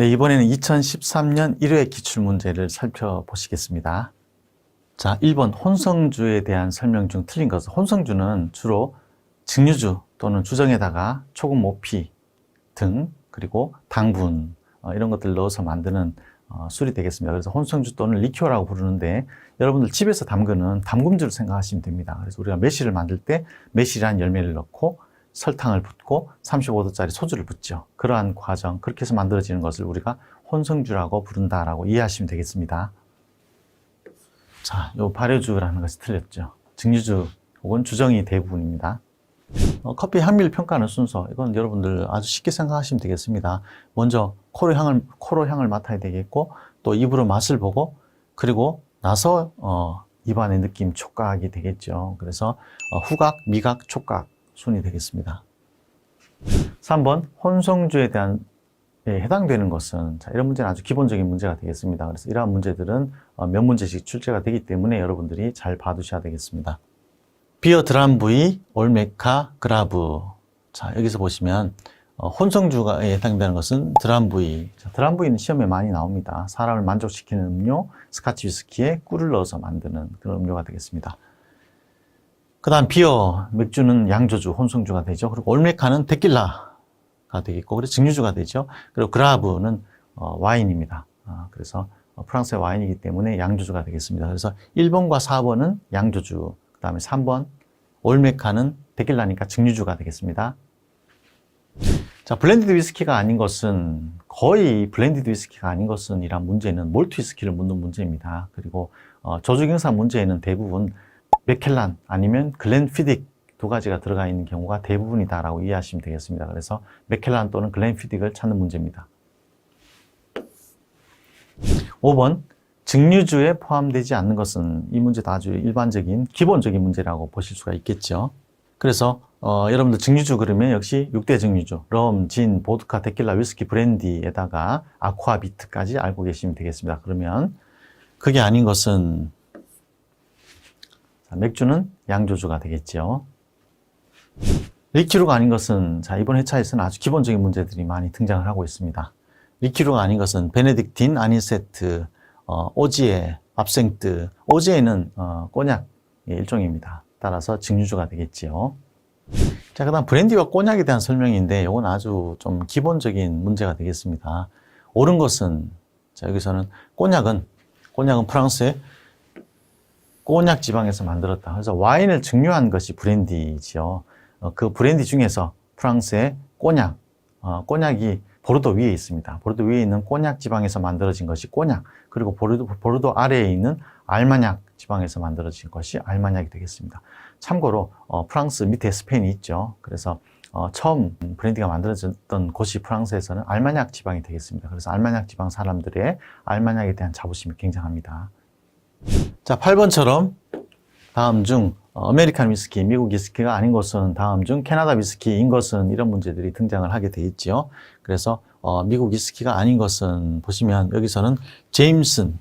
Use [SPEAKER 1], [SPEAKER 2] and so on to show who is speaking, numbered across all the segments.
[SPEAKER 1] 네, 이번에는 2013년 1회 기출문제를 살펴보시겠습니다. 자, 1번 혼성주에 대한 설명 중 틀린 것은 혼성주는 주로 증류주 또는 주정에다가 초급 모피 등 그리고 당분 어, 이런 것들 넣어서 만드는 어, 술이 되겠습니다. 그래서 혼성주 또는 리큐어라고 부르는데 여러분들 집에서 담그는 담금주를 생각하시면 됩니다. 그래서 우리가 매실을 만들 때 매실이란 열매를 넣고 설탕을 붓고 35도짜리 소주를 붓죠. 그러한 과정, 그렇게 해서 만들어지는 것을 우리가 혼성주라고 부른다라고 이해하시면 되겠습니다. 자, 요 발효주라는 것이 틀렸죠. 증류주 혹은 주정이 대부분입니다. 어, 커피 향미를 평가하는 순서, 이건 여러분들 아주 쉽게 생각하시면 되겠습니다. 먼저 코로 향을, 코로 향을 맡아야 되겠고, 또 입으로 맛을 보고, 그리고 나서, 어, 입안의 느낌, 촉각이 되겠죠. 그래서 어, 후각, 미각, 촉각 순이 되겠습니다. 3번, 혼성주에 대한 에 해당되는 것은 자, 이런 문제는 아주 기본적인 문제가 되겠습니다. 그래서 이러한 문제들은 어, 몇 문제씩 출제가 되기 때문에 여러분들이 잘 봐두셔야 되겠습니다. 비어 드람 부이, 올메카, 그라브. 자, 여기서 보시면 어, 혼성주에 해당되는 것은 드람 부이. 자, 드람 부이는 시험에 많이 나옵니다. 사람을 만족시키는 음료, 스카치 위스키에 꿀을 넣어서 만드는 그런 음료가 되겠습니다. 그 다음 비어, 맥주는 양조주, 혼성주가 되죠. 그리고 올메카는 데킬라가 되겠고, 그리고 증류주가 되죠. 그리고 그라브는 어, 와인입니다. 아, 그래서 어, 프랑스의 와인이기 때문에 양조주가 되겠습니다. 그래서 1번과 4번은 양조주, 그 다음에 3번 올메카는 데킬라니까 증류주가 되겠습니다. 자, 블렌디드 위스키가 아닌 것은 거의 블렌디드 위스키가 아닌 것은 이란 문제는 몰트 위스키를 묻는 문제입니다. 그리고 어, 저주경사 문제에는 대부분 맥켈란 아니면 글렌피딕 두 가지가 들어가 있는 경우가 대부분이다라고 이해하시면 되겠습니다. 그래서 맥켈란 또는 글렌피딕을 찾는 문제입니다. 5번 증류주에 포함되지 않는 것은 이 문제도 아주 일반적인 기본적인 문제라고 보실 수가 있겠죠. 그래서 어, 여러분들 증류주 그러면 역시 6대 증류주 럼, 진, 보드카, 데킬라, 위스키, 브랜디에다가 아쿠아비트까지 알고 계시면 되겠습니다. 그러면 그게 아닌 것은 자, 맥주는 양조주가 되겠죠. 리키루가 아닌 것은 자 이번 회차에서는 아주 기본적인 문제들이 많이 등장을 하고 있습니다. 리키루가 아닌 것은 베네딕틴, 아니세트, 어, 오지에, 압생트, 오지에는 어, 꼬냑의 일종입니다. 따라서 증류주가 되겠지요. 자, 그 다음 브랜디와 꼬냑에 대한 설명인데 이건 아주 좀 기본적인 문제가 되겠습니다. 옳은 것은 자, 여기서는 꼬냑은 꼬냑은 프랑스의 꼬냑 지방에서 만들었다. 그래서 와인을 증류한 것이 브랜디지요. 어, 그 브랜디 중에서 프랑스의 꼬냑, 어, 꼬냑이 보르도 위에 있습니다. 보르도 위에 있는 꼬냑 지방에서 만들어진 것이 꼬냑, 그리고 보르도, 보르도 아래에 있는 알마냑 지방에서 만들어진 것이 알마냑이 되겠습니다. 참고로 어, 프랑스 밑에 스페인이 있죠. 그래서 어, 처음 브랜디가 만들어졌던 곳이 프랑스에서는 알마냑 지방이 되겠습니다. 그래서 알마냑 지방 사람들의 알마냑에 대한 자부심이 굉장합니다. 자, 8번처럼 다음 중 어, 아메리칸 위스키, 미국 위스키가 아닌 것은 다음 중 캐나다 위스키인 것은 이런 문제들이 등장을 하게 돼 있죠. 그래서 어, 미국 위스키가 아닌 것은 보시면 여기서는 제임슨.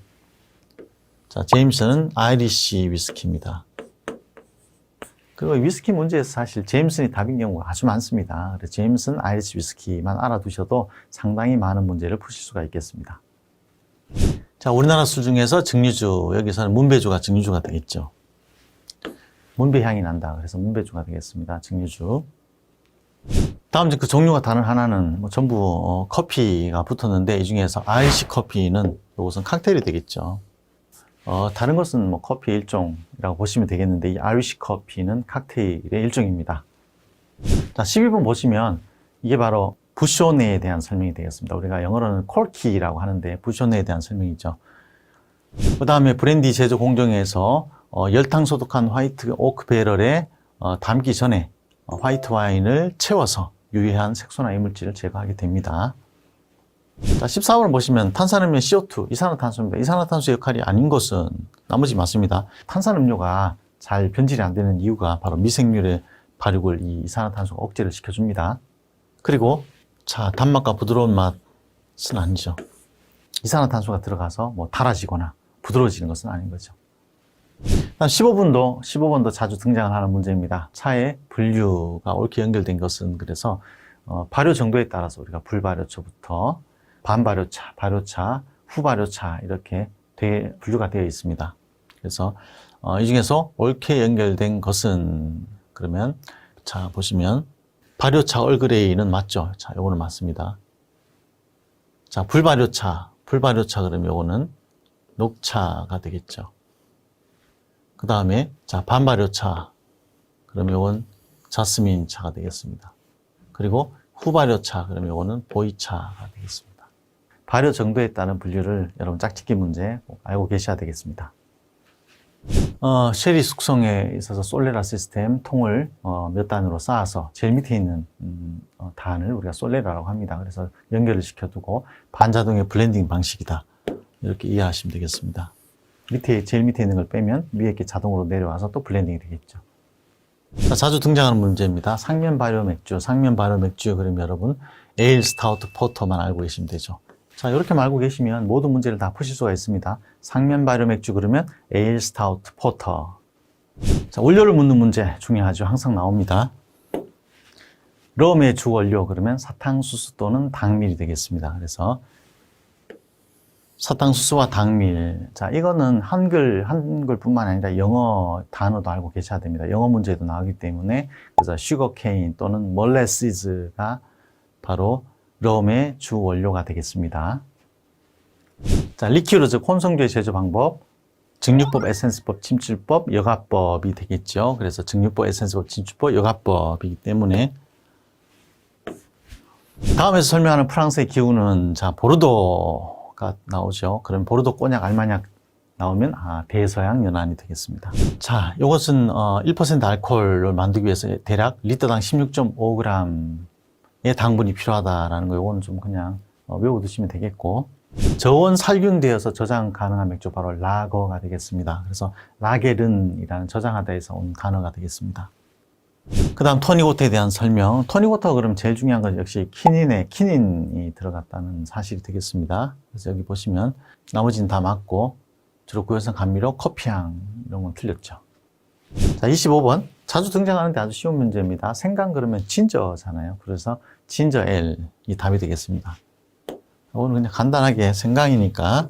[SPEAKER 1] 자, 제임슨은 아이리시 위스키입니다. 그리고 위스키 문제에서 사실 제임슨이 답인 경우가 아주 많습니다. 그래서 제임슨 아이리시 위스키만 알아두셔도 상당히 많은 문제를 푸실 수가 있겠습니다. 자, 우리나라 술 중에서 증류주, 여기서는 문배주가 증류주가 되겠죠. 문배 향이 난다. 그래서 문배주가 되겠습니다. 증류주. 다음 그 종류가 다른 하나는 뭐 전부 어, 커피가 붙었는데 이 중에서 아이시 커피는 이것은 칵테일이 되겠죠. 어, 다른 것은 뭐 커피 일종이라고 보시면 되겠는데 이 아이시 커피는 칵테일의 일종입니다. 자, 12번 보시면 이게 바로 부쇼네에 대한 설명이 되겠습니다. 우리가 영어로는 콜키라고 하는데 부쇼네에 대한 설명이죠. 그 다음에 브랜디 제조 공정에서 어, 열탕 소독한 화이트 오크 배럴에 어, 담기 전에 어, 화이트 와인을 채워서 유해한 색소나 이물질을 제거하게 됩니다. 자, 14번을 보시면 탄산음료 CO2, 이산화탄소입니다. 이산화탄소 역할이 아닌 것은 나머지 맞습니다. 탄산음료가 잘 변질이 안 되는 이유가 바로 미생물의 발육을 이 이산화탄소가 억제를 시켜줍니다. 그리고 자, 단맛과 부드러운 맛은 아니죠. 이산화탄소가 들어가서 뭐 달아지거나 부드러워지는 것은 아닌 거죠. 다음 15분도, 15번도 자주 등장을 하는 문제입니다. 차에 분류가 옳게 연결된 것은 그래서 어, 발효 정도에 따라서 우리가 불발효초부터 반발효차, 발효차, 후발효차 이렇게 되, 분류가 되어 있습니다. 그래서 어, 이 중에서 옳게 연결된 것은 그러면 자 보시면 발효차 얼그레이는 맞죠? 자, 요거는 맞습니다. 자, 불발효차, 불발효차 그러면 요거는 녹차가 되겠죠. 그 다음에 자 반발효차 그러면 요건 자스민 차가 되겠습니다. 그리고 후발효차 그러면 요거는 보이차가 되겠습니다. 발효 정도에 따른 분류를 여러분 짝짓기 문제 꼭 알고 계셔야 되겠습니다. 어, 쉐리 숙성에 있어서 솔레라 시스템 통을 어, 몇 단으로 쌓아서 제일 밑에 있는 음, 어, 단을 우리가 솔레라라고 합니다. 그래서 연결을 시켜두고 반자동의 블렌딩 방식이다. 이렇게 이해하시면 되겠습니다. 밑에 제일 밑에 있는 걸 빼면 위에 게 자동으로 내려와서 또 블렌딩이 되겠죠. 자, 자주 등장하는 문제입니다. 상면 발효 맥주, 상면 발효 맥주 그러면 여러분 에일 스타우트 포터만 알고 계시면 되죠. 자, 이렇게 알고 계시면 모든 문제를 다 푸실 수가 있습니다. 상면 발효 맥주 그러면 에일 스타우트 포터. 자, 원료를 묻는 문제 중요하죠. 항상 나옵니다. 럼의 주 원료 그러면 사탕수수 또는 당밀이 되겠습니다. 그래서 사탕수수와 당밀. 자, 이거는 한글, 한글뿐만 아니라 영어 단어도 알고 계셔야 됩니다. 영어 문제도 나오기 때문에 그래서 슈거케인 또는 몰레시즈가 바로 럼의 주 원료가 되겠습니다. 자, 리큐르 즉 혼성주의 제조 방법, 증류법, 에센스법, 침출법, 여가법이 되겠죠. 그래서 증류법, 에센스법, 침출법, 여가법이기 때문에 다음에서 설명하는 프랑스의 기후는 자 보르도가 나오죠. 그럼 보르도 꼬냑 알마냥 나오면 아, 대서양 연안이 되겠습니다. 자, 이것은 어, 1% 알코올을 만들기 위해서 대략 리터당 16.5g의 당분이 필요하다라는 거 이거는 좀 그냥 어, 외워두시면 되겠고 저온 살균되어서 저장 가능한 맥주 바로 라거가 되겠습니다. 그래서 라게른이라는 저장하다에서 온 단어가 되겠습니다. 그 다음 토닉워터에 대한 설명. 토닉워터 그럼 제일 중요한 건 역시 키닌에 키닌이 들어갔다는 사실이 되겠습니다. 그래서 여기 보시면 나머지는 다 맞고 주로 구연성 감미료, 커피향 이런 건 틀렸죠. 자, 25번. 자주 등장하는데 아주 쉬운 문제입니다. 생강 그러면 진저잖아요. 그래서 진저 L이 답이 되겠습니다. 오늘 그냥 간단하게 생강이니까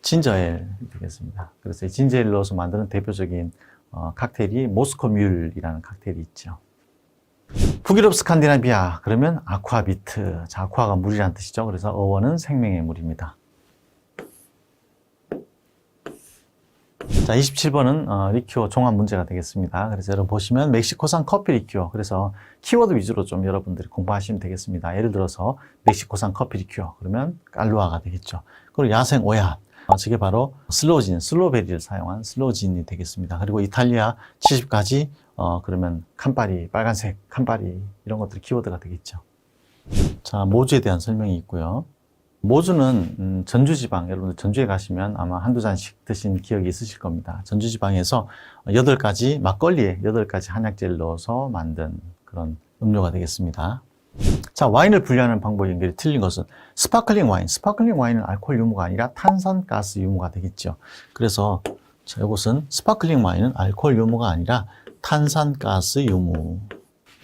[SPEAKER 1] 진저 L 되겠습니다. 그래서 이 진저 L 넣어서 만드는 대표적인 어, 칵테일이 모스코 뮬이라는 칵테일이 있죠. 북유럽 스칸디나비아 그러면 아쿠아비트. 자, 아쿠아가 물이란 뜻이죠. 그래서 어원은 생명의 물입니다. 자, 27번은 어, 리큐어 종합 문제가 되겠습니다. 그래서 여러분 보시면 멕시코산 커피 리큐어. 그래서 키워드 위주로 좀 여러분들이 공부하시면 되겠습니다. 예를 들어서 멕시코산 커피 리큐어. 그러면 깔루아가 되겠죠. 그리고 야생 오얏. 어, 저게 바로 슬로진, 슬로베리를 사용한 슬로진이 되겠습니다. 그리고 이탈리아 70가지, 어, 그러면 칸파리, 빨간색 칸파리, 이런 것들이 키워드가 되겠죠. 자, 모주에 대한 설명이 있고요. 모주는 음, 전주지방, 여러분들 전주에 가시면 아마 한두 잔씩 드신 기억이 있으실 겁니다. 전주지방에서 8가지, 막걸리에 8가지 한약재를 넣어서 만든 그런 음료가 되겠습니다. 자, 와인을 분류하는 방법 연결이 틀린 것은 스파클링 와인. 스파클링 와인은 알코올 유무가 아니라 탄산가스 유무가 되겠죠. 그래서 자, 이것은 스파클링 와인은 알코올 유무가 아니라 탄산가스 유무.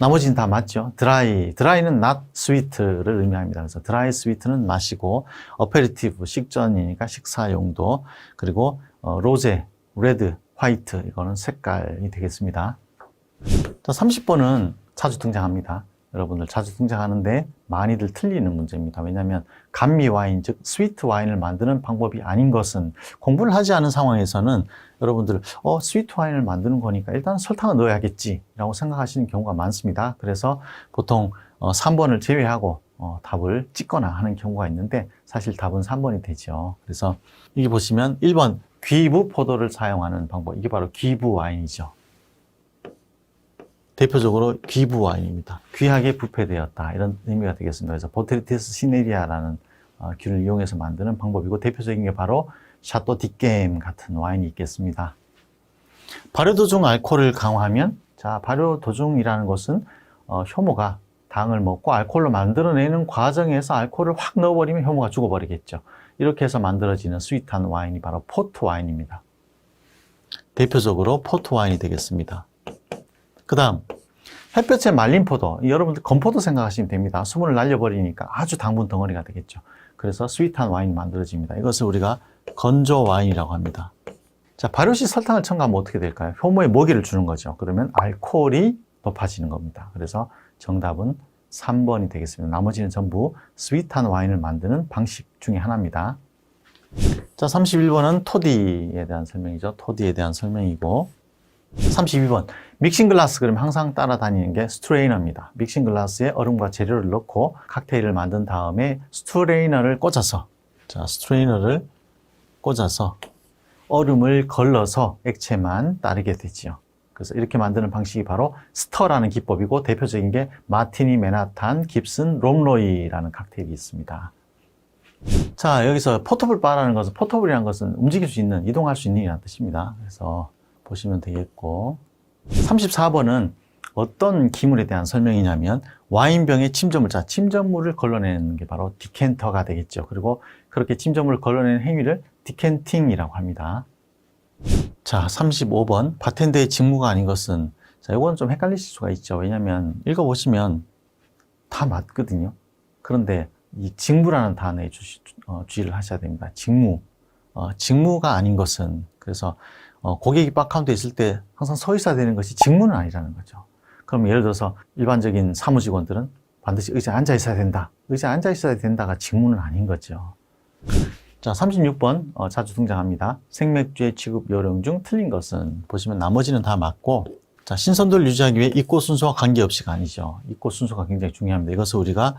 [SPEAKER 1] 나머지는 다 맞죠. 드라이. 드라이는 not sweet를 의미합니다. 그래서 드라이 스위트는 마시고, 어페리티브, 식전이니까 식사 용도, 그리고 어, 로제, 레드, 화이트, 이거는 색깔이 되겠습니다. 자, 30번은 자주 등장합니다. 여러분들 자주 등장하는데 많이들 틀리는 문제입니다. 왜냐하면 감미 와인, 즉 스위트 와인을 만드는 방법이 아닌 것은 공부를 하지 않은 상황에서는 여러분들 어 스위트 와인을 만드는 거니까 일단 설탕을 넣어야겠지라고 생각하시는 경우가 많습니다. 그래서 보통 어, 3번을 제외하고 어, 답을 찍거나 하는 경우가 있는데 사실 답은 3번이 되죠. 그래서 여기 보시면 1번 귀부 포도를 사용하는 방법 이게 바로 귀부 와인이죠. 대표적으로 귀부 와인입니다. 귀하게 부패되었다 이런 의미가 되겠습니다. 그래서 보트리티스 시네리아라는 어, 균을 이용해서 만드는 방법이고 대표적인 게 바로 샤또 디게임 같은 와인이 있겠습니다. 발효 도중 알코올을 강화하면 자 발효 도중이라는 것은 어, 효모가 당을 먹고 알코올로 만들어내는 과정에서 알코올을 확 넣어버리면 효모가 죽어버리겠죠. 이렇게 해서 만들어지는 스윗한 와인이 바로 포트 와인입니다. 대표적으로 포트 와인이 되겠습니다. 그 다음 햇볕에 말린 포도, 여러분들 건포도 생각하시면 됩니다. 수분을 날려버리니까 아주 당분 덩어리가 되겠죠. 그래서 스윗한 와인이 만들어집니다. 이것을 우리가 건조 와인이라고 합니다. 자, 발효 시 설탕을 첨가하면 어떻게 될까요? 효모에 모기를 주는 거죠. 그러면 알코올이 높아지는 겁니다. 그래서 정답은 3번이 되겠습니다. 나머지는 전부 스윗한 와인을 만드는 방식 중에 하나입니다. 자, 31번은 토디에 대한 설명이죠. 토디에 대한 설명이고 32번 믹싱 글라스 그럼 항상 따라다니는 게 스트레이너입니다. 믹싱 글라스에 얼음과 재료를 넣고 칵테일을 만든 다음에 스트레이너를 꽂아서 자, 스트레이너를 꽂아서 얼음을 걸러서 액체만 따르게 되지요. 그래서 이렇게 만드는 방식이 바로 스터라는 기법이고 대표적인 게 마티니 맨하탄 깁슨 롬로이라는 칵테일이 있습니다. 자, 여기서 포터블 바라는 것은 포터블이라는 것은 움직일 수 있는, 이동할 수 있는 이라는 뜻입니다. 그래서 보시면 되겠고 34번은 어떤 기물에 대한 설명이냐면 와인병에 침전물, 자, 침전물을 걸러내는 게 바로 디켄터가 되겠죠. 그리고 그렇게 침전물을 걸러내는 행위를 디켄팅이라고 합니다. 자, 35번. 바텐더의 직무가 아닌 것은, 자, 이건 좀 헷갈리실 수가 있죠. 왜냐면, 읽어보시면 다 맞거든요. 그런데 이 직무라는 단어에 주시, 어, 주의를 하셔야 됩니다. 직무. 어, 직무가 아닌 것은, 그래서, 어, 고객이 바카운트에 있을 때 항상 서 있어야 되는 것이 직무는 아니라는 거죠. 그럼 예를 들어서 일반적인 사무직원들은 반드시 의자에 앉아 있어야 된다. 의자에 앉아 있어야 된다가 직무는 아닌 거죠. 자, 36번 어, 자주 등장합니다. 생맥주의 취급 요령 중 틀린 것은 보시면 나머지는 다 맞고 자, 신선도를 유지하기 위해 입고 순서와 관계없이가 아니죠. 입고 순서가 굉장히 중요합니다. 이것을 우리가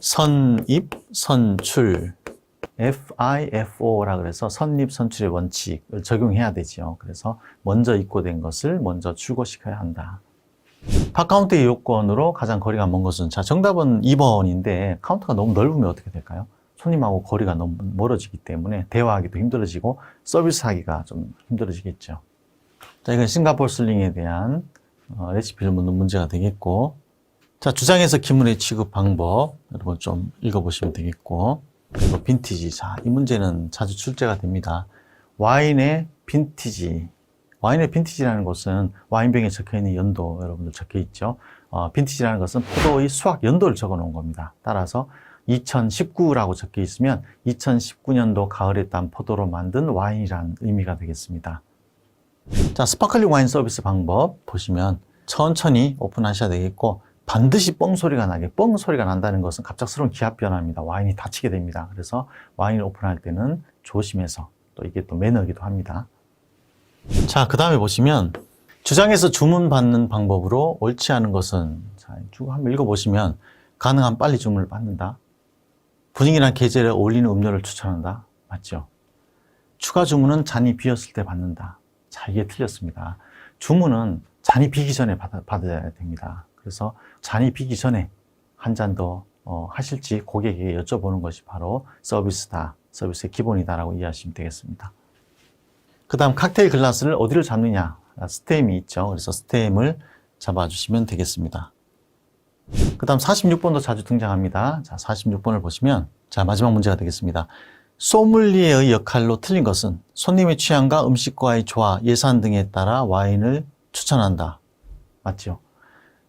[SPEAKER 1] 선입, 선출, FIFO라 그래서 선입, 선출의 원칙을 적용해야 되죠. 그래서 먼저 입고된 것을 먼저 출고시켜야 한다. 파카운트의 요건으로 가장 거리가 먼 것은 자, 정답은 2번인데 카운터가 너무 넓으면 어떻게 될까요? 손님하고 거리가 너무 멀어지기 때문에 대화하기도 힘들어지고 서비스하기가 좀 힘들어지겠죠. 자, 이건 싱가포르 슬링에 대한 어, 레시피를 묻는 문제가 되겠고, 자, 주장에서 기물의 취급 방법 여러분 좀 읽어보시면 되겠고, 그리고 빈티지. 자, 이 문제는 자주 출제가 됩니다. 와인의 빈티지. 와인의 빈티지라는 것은 와인병에 적혀 있는 연도 여러분들 적혀 있죠. 어, 빈티지라는 것은 포도의 수확 연도를 적어 놓은 겁니다. 따라서 2019라고 적혀 있으면 2019년도 가을에 딴 포도로 만든 와인이라는 의미가 되겠습니다. 자, 스파클링 와인 서비스 방법 보시면 천천히 오픈하셔야 되겠고 반드시 뻥 소리가 나게 뻥 소리가 난다는 것은 갑작스러운 기압 변화입니다. 와인이 닫히게 됩니다. 그래서 와인을 오픈할 때는 조심해서 또 이게 또 매너기도 합니다. 자, 그 다음에 보시면 주장에서 주문 받는 방법으로 옳지 않은 것은 자, 쭉 한번 읽어보시면 가능한 빨리 주문을 받는다. 분위기나 계절에 어울리는 음료를 추천한다. 맞죠? 추가 주문은 잔이 비었을 때 받는다. 자, 이게 틀렸습니다. 주문은 잔이 비기 전에 받아, 받아야 됩니다. 그래서 잔이 비기 전에 한 잔더 어, 하실지 고객에게 여쭤보는 것이 바로 서비스다. 서비스의 기본이다라고 이해하시면 되겠습니다. 그 다음 칵테일 글라스를 어디를 잡느냐. 스템이 있죠. 그래서 스템을 잡아주시면 되겠습니다. 그 다음 46번도 자주 등장합니다. 자, 46번을 보시면, 자, 마지막 문제가 되겠습니다. 소믈리에의 역할로 틀린 것은 손님의 취향과 음식과의 조화, 예산 등에 따라 와인을 추천한다. 맞죠?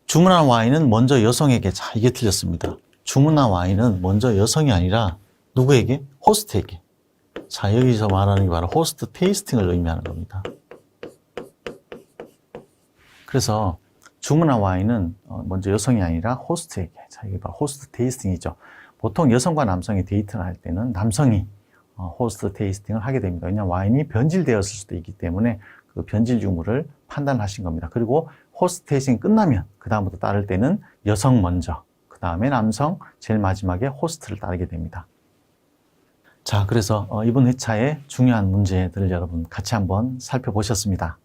[SPEAKER 1] 주문한 와인은 먼저 여성에게, 자, 이게 틀렸습니다. 주문한 와인은 먼저 여성이 아니라 누구에게? 호스트에게. 자, 여기서 말하는 게 바로 호스트 테이스팅을 의미하는 겁니다. 그래서 주문한 와인은 어, 먼저 여성이 아니라 호스트에게. 자, 이게 바로 호스트 테이스팅이죠. 보통 여성과 남성이 데이트를 할 때는 남성이 어, 호스트 테이스팅을 하게 됩니다. 왜냐하면 와인이 변질되었을 수도 있기 때문에 그 변질 유무를 판단하신 겁니다. 그리고 호스트 테이스팅 끝나면 그 다음부터 따를 때는 여성 먼저, 그 다음에 남성, 제일 마지막에 호스트를 따르게 됩니다. 자, 그래서 어, 이번 회차의 중요한 문제들을 여러분 같이 한번 살펴보셨습니다.